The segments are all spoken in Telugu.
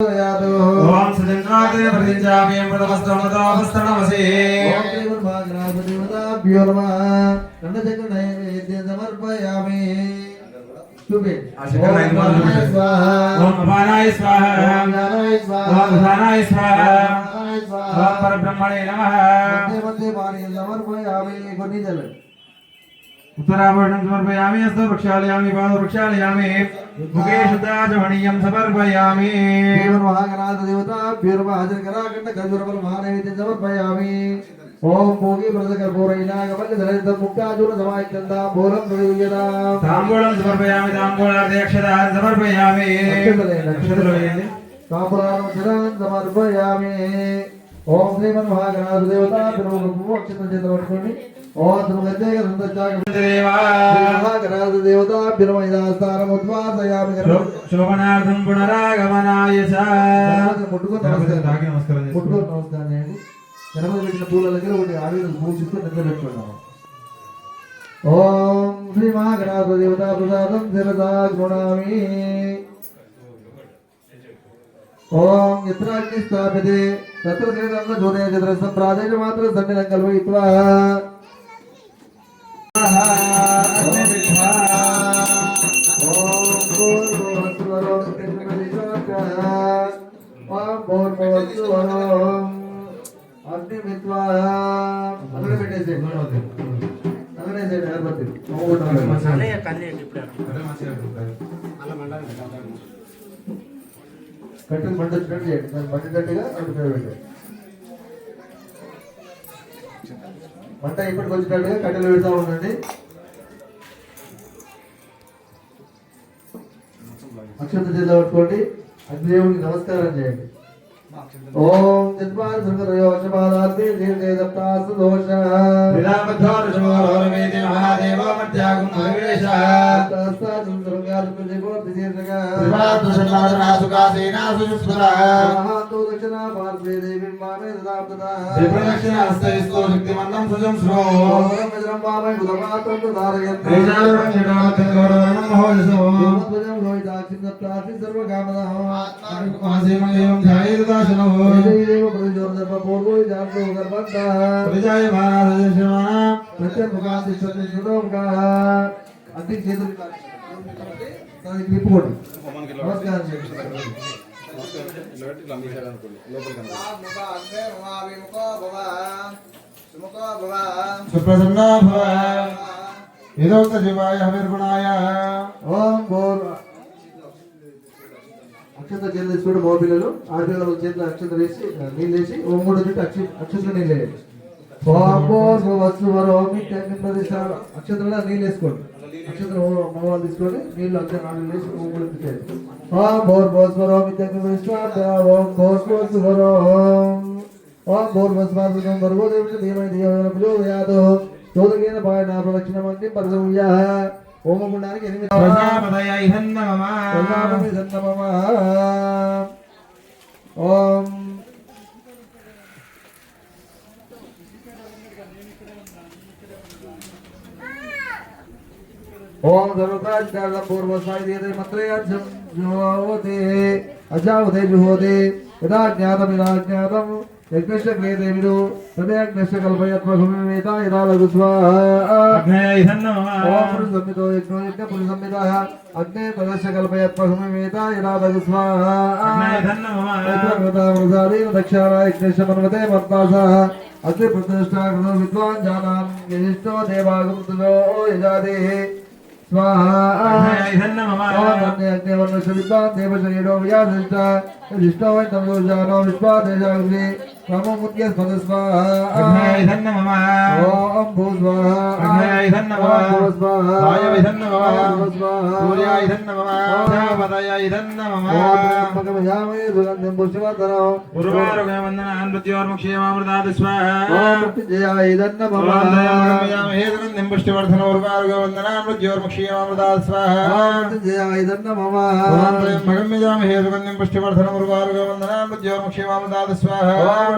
ओम सजन्नादे प्रतिजामि अमृतवस्तमतावस्तनमसे ओम देवर्भाग्रापदेवताभ्यो नमः दण्डचक्रनये ओम ओम ओम ओम परब्रह्मणे नमः उत्तराभूषणं समर्पयामि अस्तु प्रक्षालयामि पादौ प्रक्षालयामि मुखे शुद्धाचमणीयं समर्पयामि। महागणादेवताभ्युर्महाजनकराकण्डकन्दुरपरमहानैवेद्यं समर्पयामि। ओम भोगी व्रत कर्पूरैना कमल दलित मुक्ताचूर समायचंदा बोलम प्रयुज्यता तांबूलम समर्पयामि। तांबूलार्थेक्षदान समर्पयामि नक्षत्रलेन नक्षत्रलेन तांबूलार्थेक्षदान समर्पयामि। ఓం శ్రీమన్ మహాగణాధ దేవత భీర్మ అక్షరం చేత పట్టుకోండి. ఓం ధ్రువగజయ సంతచాగ దేవా. మహాగణాధ దేవత భీర్మ ఇదాస్థానం ఉద్వాసయామి శోభనార్థం పునరాగమనాయ చ. ముట్టుకొని గణపతిని నమస్కారం. తాకి నమస్కారం చేసుకోండి. ముట్టుకొని నమస్కారం చేయండి. గణపతి పెట్టిన పూల దగ్గర ఒకటి ఆవిడ మూడు చుట్టూ నిద్ర పెట్టుకున్నాము ఓం శ్రీ మహాగణాధ దేవత ప్రసాదం శిరదా గుణామి. ఓం యత్ర స్థాపితే తత్ర శ్రీరంగ జ్యోతే చతురస్తం ప్రాదేశ మాత్ర సన్నిధం కల్పయిత్వా అలా మండాలి కట్టెలు మంట వచ్చినట్టు చేయండి దాన్ని మంటేటట్టుగా గట్టిగా అడుగుతాడు మంట ఇప్పటికి వచ్చినట్టుగా కట్టెలు పెడతా ఉండండి అక్షత చేత పట్టుకోండి అగ్నిదేవునికి నమస్కారం చేయండి ఓం జన్మాన్ సంగరయో వశపాదాత్మే దీర్ఘేదప్తాసు దోష మహాదేవ మధ్యాగం భవేశః. దక్షిణ పార్శ్వే దేవి మామే దదాప్తదా త్రిప్రదక్షిణాస్తైస్తో శక్తిమన్నం సుజం శ్రో. ఓం వజ్రం పామే బుధమాతం ధారయంత తేజారుణం జటావతం గౌరవరణం మహోజసో. ధ్రువధ్వజం లోహితాక్షిం సప్తాక్షి సర్వకామదః మహాసేమయేవం ధ్యాయేదాశనో. దేవ ప్రతిజోర సర్వ పూర్వో జాతో గర్భంతా ప్రజాయమానాదశమానా. ప్రత్యముఖాంతి శుద్ధోముఖా అగ్ని చేతులు దానికి నిప్పుకోండి నమస్కారం సుప్రసన్నా భవ. ఏదోక్త శివాయ హవిర్గుణాయ. ఓం బోర్. అక్షత చేతులు తీసుకుంటే మగ పిల్లలు. ఆడపిల్లలు చేతులు అక్షత వేసి నీళ్ళు వేసి ఓం మూడు చుట్టూ అక్ష అక్షతలు నీళ్ళు వేయండి. ఓం వస్తు అక్షతలు నీళ్ళు వేసుకోండి. అక్షతలు మగవాళ్ళు తీసుకొని నీళ్ళు అక్షర నాలుగు వేసి చేయండి ఓం వరోమి ప్రతిష్ట ఓం బోస్ బోస్ వరో ఓం బోర్ బోస్ మాసం వరవో దేవి ధీమై ధియోన ప్రచోదయాత్ చోదకేన పాయన ప్రదక్షిణమంతి పరసంయా ఓమగుండానికి ఎనిమిది ప్రజాపతయ ఇహన్నమమ. ప్రజాపతి. ఓం ओम धर्मकाज पूर्व साई दे दे मत्रे अजावते जुहोते यदा ज्ञातम यदा ज्ञातम यज्ञस्य क्लेदे विदु तदेज्ञस्य कल्पयत्व भूमिमेता यदा लघु स्वाहा ओम पुरुषसंहितो यज्ञो यज्ञ पुरुषसंहिताः अग्ने तदस्य कल्पयत्व भूमिमेता यदा लघु स्वाहा यज्ञकृतामृतादेन दक्षारा यज्ञस्य पर्वते मर्तासाः अग्निप्रतिष्ठा कृतो विद्वान् जानान् यजिष्ठो देवागमृतजो यजादेः। అగ్నయ ఇహన్నమమ. ఓం అగ్ని అగ్నివర్ణస్య విద్వాన్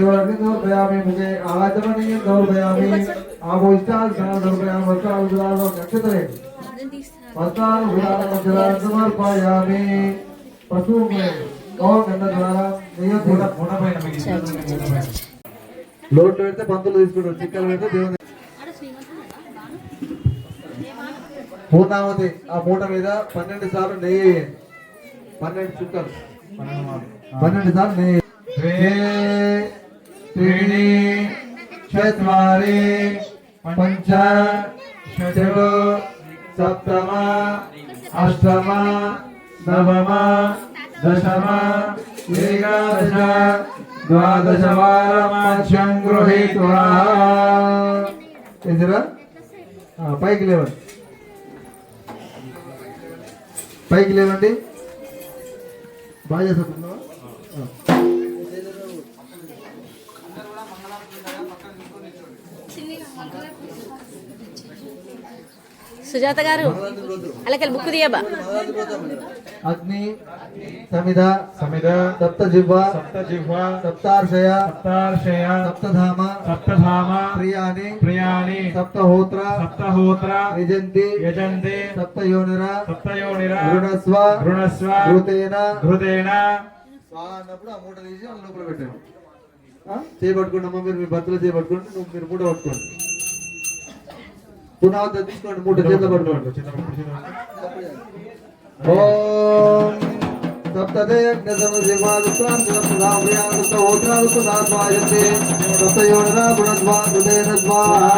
ఓం యువరకి దోర్పయామి ముగే ఆచమనీయ దోర్పయామి ఆపో ఇష్టాల్ సన దోర్పయామి వర్షాలు గులాలు నక్షత్రే వస్త్రాలు గులాల మధ్యరాలు సమర్పయామి పశువు ఓం గంధ ద్వారా నెయ్యి ఫోటో ఫోటో పైన. లోటు పెడితే పంతులు తీసుకుంటారు చిక్కలు పెడితే దేవుని పూర్ణావతి ఆ మూట మీద పన్నెండు సార్లు నెయ్యి. పన్నెండు చుక్కలు పన్నెండు సార్లు నెయ్యి ద్వే త్రీణి చత్వారి పంచ షట్ సప్తమ అష్టమ నవమ దశమ ఏకాదశ ద్వాదశ వారమధ్యం గృహీత్వా ఏందిరా ఆ, పైకి లేవండి పైకి లేవండి బాగా చేస్తున్నావా సుజాత గారు అలాకెళ్ళి బుక్ తీయబా అగ్ని సమిధ సమిద సప్త జిహ్వ సప్త జిహ్వ సప్తార్షయ సప్తార్షయ సప్తధామ సప్తధామ ప్రియాని ప్రియాణి సప్తహోత్ర సప్తహోత్ర యజంతి యజంతి సప్తయోనిర సప్తయోనిర గృణస్వ గృణస్వ ఘృతేన ఘృతేన స్వా అన్నప్పుడు ఆ మూట తీసి లోపల పెట్టండి. ఆ? చేపట్టుకోండి అమ్మ మీరు మీ భర్తలో చేపట్టుకోండి నువ్వు మీరు మూట పట్టుకోండి. పునావత తీసుకోండి మూట చేతిలో పట్టుకోండి. ఓం సప్తదే యజ్ఞసమశివాదుత్రాం సప్తధామయాదుత్తోత్రాదుత్తదాస్వాయతే సప్తయోనిరా గుణస్వా ఘృతేన స్వాహా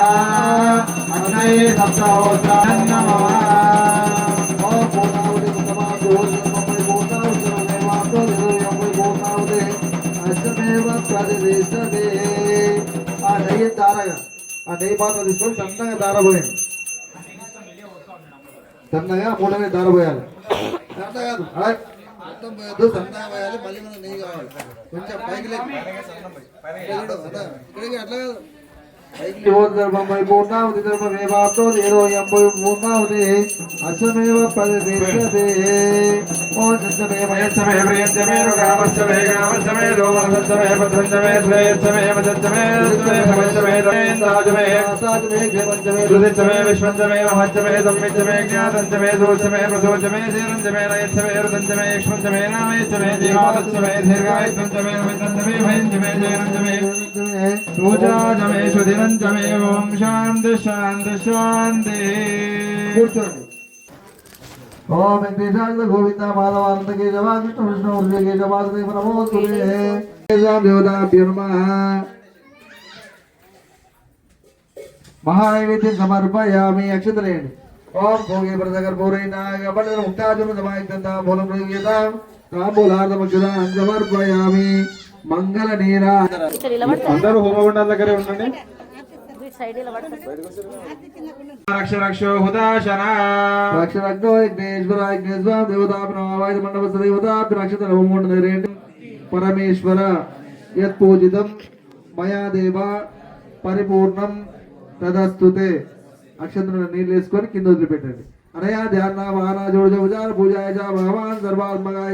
నమః. ప్రతిష్టతే ఆ నెయ్యి దారగా ఆ నెయ్యి పాత్ర తీసుకొని సన్నగా దారబోయండి సన్నగా మూడ మీద దారబోయాలి సన్నగా కాదు పోయొద్దు సన్నగా పోయాలి మళ్ళీ మనకు నెయ్యి కావాలి. కొంచెం పైకి ఇక్కడికి అట్లా కాదు. योगर्भमय पूर्णावधि धर्ममेवाप्तो धीरोऽयम्भुवि पूर्णावधिः अश्वमेव परिदेशते ॐ सत्समे मयत्समे प्रियन्तमे रुगामस्तमे गामस्तमे दोमस्तमे पत्रन्तमे श्रेयत्समे मदत्समे रुत्समे भवत्समे तमेन्द्राजमे साजमे ఓం శాంతి శాంతి శాంతి. కూర్చోండి ఓం వెంకటేశాయ గోవింద మాధవానంద కేశవ కృష్ణ విష్ణు హృదయ కేశవ దేవ నమో దేవతాభ్యో నమః. మహానైవేద్యం సమర్పయామి అక్షతలేండి. ఓం భోగే ప్రదగర్ భోరైన గబడన ముక్తాజన మూలం తాంబూలార్ధమక్షుదాన్ సమర్పయామి మంగళ నీరా. పడతా అందరూ హోమగుండాల దగ్గరే ఉండండి. పరమేశ్వర యత్పూజితం మయా దేవ పరిపూర్ణం తదస్తుతే అక్షంతరం నీళ్ళు వేసుకొని కింద వదిలిపెట్టండి అనయా ధ్యాన వాన జోడ ఉజార పూజాయ చ భగవాన్ సర్వాత్మగా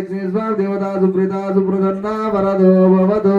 దేవతా సుప్రీత సుప్రసన్న వరదో భవదో